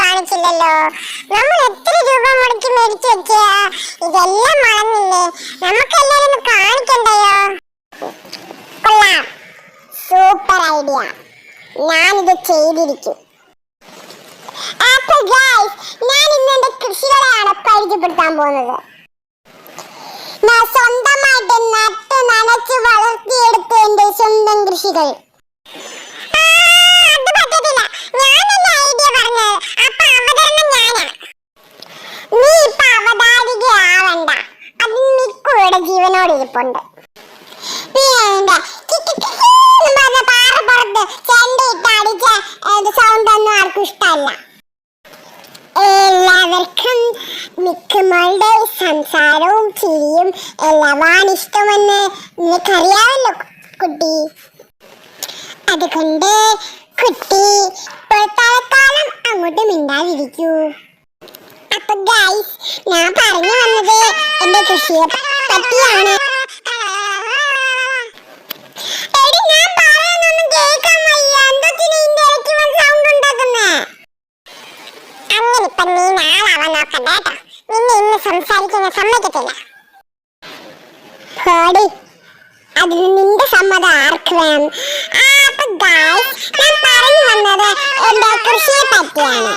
കാണിച്ചില്ലല്ലോ. നമ്മൾ എത്ര രൂപ മുടക്കി മേടിച്ചു വെക്കുക മറന്നില്ലേ? നമുക്കെല്ലാരും ഒന്ന് കാണിക്കണ്ടയോ? Super idea. ഞാനിത് ചെയ്തിരിക്കും. അപ്പൊ പരിചയപ്പെടുത്താൻ പോകുന്നത്. സ്വന്തമായിട്ട് നട്ട് നനച്ച് വളർത്തിയെടുത്ത എന്റെ സ്വന്തം കൃഷികൾ. ജീവനോട് ഇരിപ്പുണ്ട്. പിന്നെ പാറപ്പുറത്ത് ചെണ്ടയിട്ട് അടിച്ച സൗണ്ട് ഒന്നും ആർക്കും ഇഷ്ടമല്ല. എല്ലാവർക്കും മിക്കമാളുടെ സംസാരവും ചിരിയും എല്ലാമാണ് ഇഷ്ടമെന്ന് നിനക്കറിയാമല്ലോ കുട്ടി. അതുകൊണ്ട് കുട്ടി ഇപ്പോൾ തൽക്കാലം അങ്ങോട്ട് മിണ്ടാതിരിക്കൂ. അപ്പൊ ഗൈസ് ഞാൻ പറഞ്ഞു വന്നത് എന്റെ കൃഷിയെ പറ്റിയാണ് നാളാവാൻ കേട്ടോ നിന്നെ ഇന്ന് സംസാരിക്കുന്ന സമ്മതിക്കത്തില്ല. പോടി അതിന് നിന്റെ സമ്മതം ആർക്ക് വേണം? അപ്പൊ ഗായ്സ് ഞാൻ പറഞ്ഞു വന്നത് എന്റെ കൃഷിയെ പറ്റിയാണ്.